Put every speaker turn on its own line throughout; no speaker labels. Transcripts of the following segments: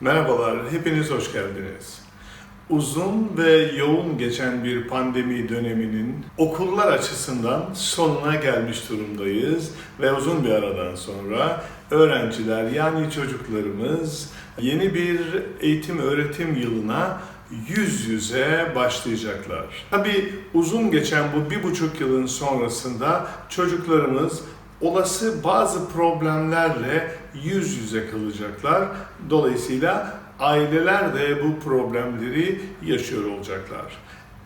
Merhabalar, hepiniz hoş geldiniz. Uzun ve yoğun geçen bir pandemi döneminin okullar açısından sonuna gelmiş durumdayız ve uzun bir aradan sonra öğrenciler yani çocuklarımız yeni bir eğitim öğretim yılına yüz yüze başlayacaklar. Tabii uzun geçen bu bir buçuk yılın sonrasında çocuklarımız olası bazı problemlerle yüz yüze kalacaklar. Dolayısıyla aileler de bu problemleri yaşıyor olacaklar.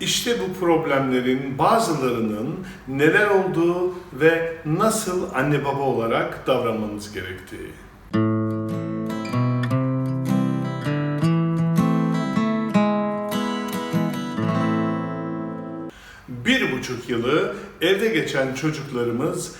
İşte bu problemlerin bazılarının neler olduğu ve nasıl anne baba olarak davranmanız gerektiği. bir buçuk yılı evde geçen çocuklarımız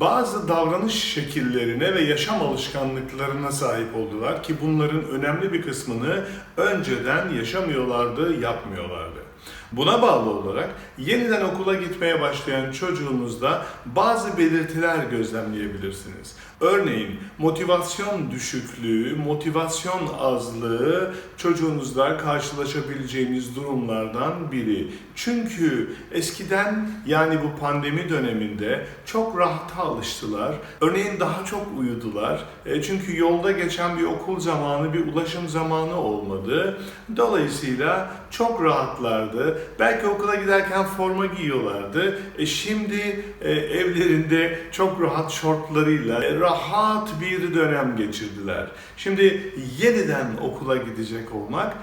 bazı davranış şekillerine ve yaşam alışkanlıklarına sahip oldular ki bunların önemli bir kısmını önceden yaşamıyorlardı, yapmıyorlardı. Buna bağlı olarak yeniden okula gitmeye başlayan çocuğunuzda bazı belirtiler gözlemleyebilirsiniz. Örneğin motivasyon düşüklüğü, motivasyon azlığı çocuğunuzda karşılaşabileceğiniz durumlardan biri. Çünkü eskiden yani bu pandemi döneminde çok rahata alıştılar. Örneğin daha çok uyudular. E, çünkü yolda geçen bir okul zamanı, bir ulaşım zamanı olmadı. Dolayısıyla çok rahatlardı. Belki okula giderken forma giyiyorlardı. E, şimdi e, evlerinde çok rahat şortlarıyla rahat bir dönem geçirdiler. Şimdi yeniden okula gidecek olmak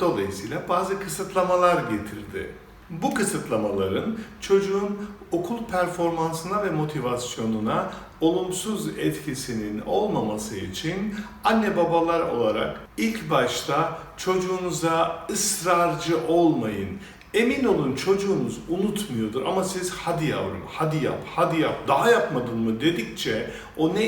dolayısıyla bazı kısıtlamalar getirdi. Bu kısıtlamaların çocuğun okul performansına ve motivasyonuna olumsuz etkisinin olmaması için anne babalar olarak ilk başta çocuğunuza ısrarcı olmayın. Emin olun çocuğunuz unutmuyordur ama siz hadi yavrum, hadi yap, hadi yap, daha yapmadın mı dedikçe o ne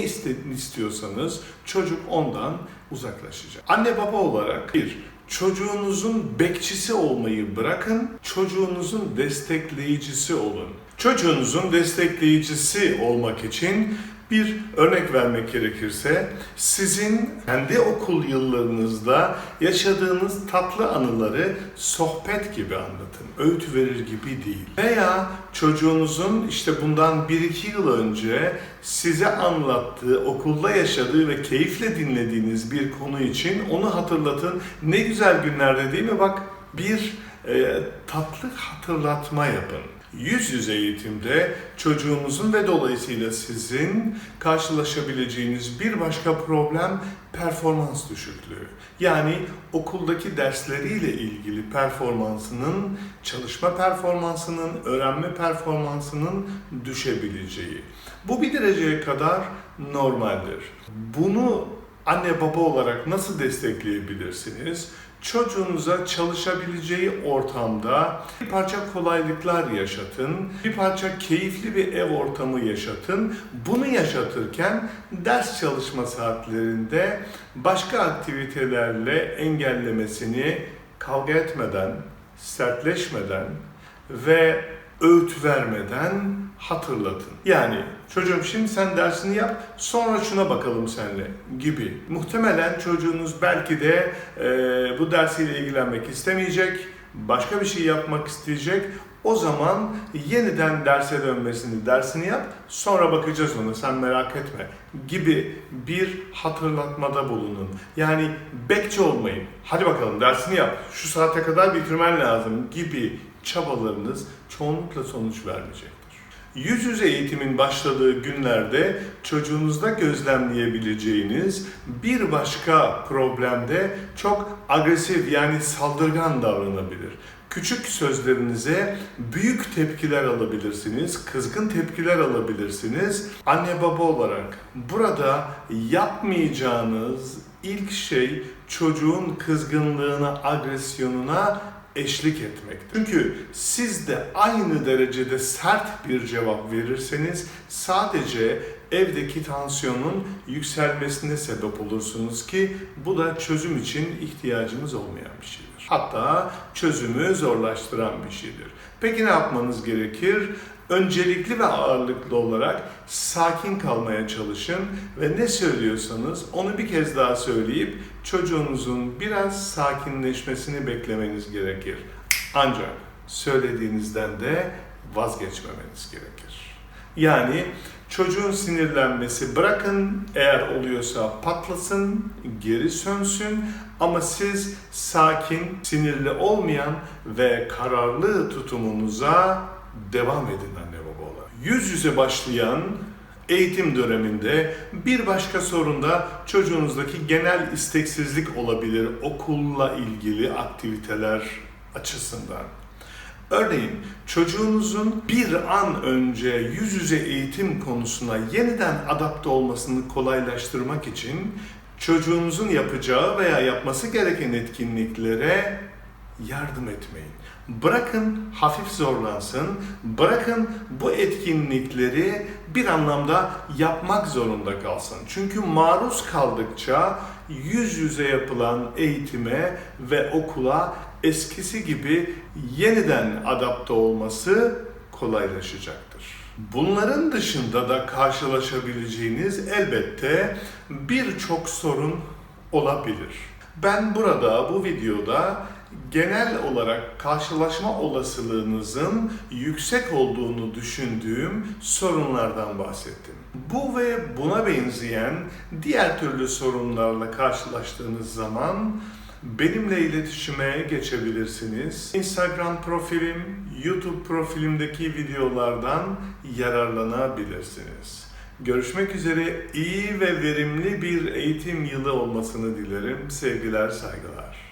istiyorsanız çocuk ondan uzaklaşacak. Anne baba olarak bir, çocuğunuzun bekçisi olmayı bırakın, çocuğunuzun destekleyicisi olun. Çocuğunuzun destekleyicisi olmak için bir örnek vermek gerekirse sizin kendi okul yıllarınızda yaşadığınız tatlı anıları sohbet gibi anlatın. Öğüt verir gibi değil. Veya çocuğunuzun işte bundan 1-2 yıl önce size anlattığı, okulda yaşadığı ve keyifle dinlediğiniz bir konu için onu hatırlatın. Ne güzel günlerde değil mi? Bak bir e, tatlı hatırlatma yapın. Yüz yüze eğitimde çocuğunuzun ve dolayısıyla sizin karşılaşabileceğiniz bir başka problem performans düşüklüğü. Yani okuldaki dersleriyle ilgili performansının, çalışma performansının, öğrenme performansının düşebileceği. Bu bir dereceye kadar normaldir. Bunu anne baba olarak nasıl destekleyebilirsiniz? çocuğunuza çalışabileceği ortamda bir parça kolaylıklar yaşatın, bir parça keyifli bir ev ortamı yaşatın. Bunu yaşatırken ders çalışma saatlerinde başka aktivitelerle engellemesini kavga etmeden, sertleşmeden ve öğüt vermeden hatırlatın. Yani çocuğum şimdi sen dersini yap sonra şuna bakalım senle gibi. Muhtemelen çocuğunuz belki de e, bu dersiyle ilgilenmek istemeyecek, başka bir şey yapmak isteyecek. O zaman yeniden derse dönmesini, dersini yap, sonra bakacağız ona, sen merak etme gibi bir hatırlatmada bulunun. Yani bekçi olmayın, hadi bakalım dersini yap, şu saate kadar bitirmen lazım gibi çabalarınız çoğunlukla sonuç vermeyecektir. Yüz yüze eğitimin başladığı günlerde çocuğunuzda gözlemleyebileceğiniz bir başka problemde çok agresif yani saldırgan davranabilir. Küçük sözlerinize büyük tepkiler alabilirsiniz, kızgın tepkiler alabilirsiniz. Anne baba olarak burada yapmayacağınız ilk şey çocuğun kızgınlığına, agresyonuna eşlik etmektir. Çünkü siz de aynı derecede sert bir cevap verirseniz sadece evdeki tansiyonun yükselmesine sebep olursunuz ki bu da çözüm için ihtiyacımız olmayan bir şeydir. Hatta çözümü zorlaştıran bir şeydir. Peki ne yapmanız gerekir? Öncelikli ve ağırlıklı olarak sakin kalmaya çalışın ve ne söylüyorsanız onu bir kez daha söyleyip çocuğunuzun biraz sakinleşmesini beklemeniz gerekir. Ancak söylediğinizden de vazgeçmemeniz gerekir. Yani çocuğun sinirlenmesi bırakın eğer oluyorsa patlasın, geri sönsün ama siz sakin, sinirli olmayan ve kararlı tutumunuza devam edin anne baba olarak. Yüz yüze başlayan eğitim döneminde bir başka sorun da çocuğunuzdaki genel isteksizlik olabilir okulla ilgili aktiviteler açısından. Örneğin çocuğunuzun bir an önce yüz yüze eğitim konusuna yeniden adapte olmasını kolaylaştırmak için çocuğunuzun yapacağı veya yapması gereken etkinliklere yardım etmeyin. Bırakın hafif zorlansın, bırakın bu etkinlikleri bir anlamda yapmak zorunda kalsın. Çünkü maruz kaldıkça yüz yüze yapılan eğitime ve okula eskisi gibi yeniden adapte olması kolaylaşacaktır. Bunların dışında da karşılaşabileceğiniz elbette birçok sorun olabilir. Ben burada bu videoda genel olarak karşılaşma olasılığınızın yüksek olduğunu düşündüğüm sorunlardan bahsettim. Bu ve buna benzeyen diğer türlü sorunlarla karşılaştığınız zaman benimle iletişime geçebilirsiniz. Instagram profilim, YouTube profilimdeki videolardan yararlanabilirsiniz. Görüşmek üzere iyi ve verimli bir eğitim yılı olmasını dilerim. Sevgiler, saygılar.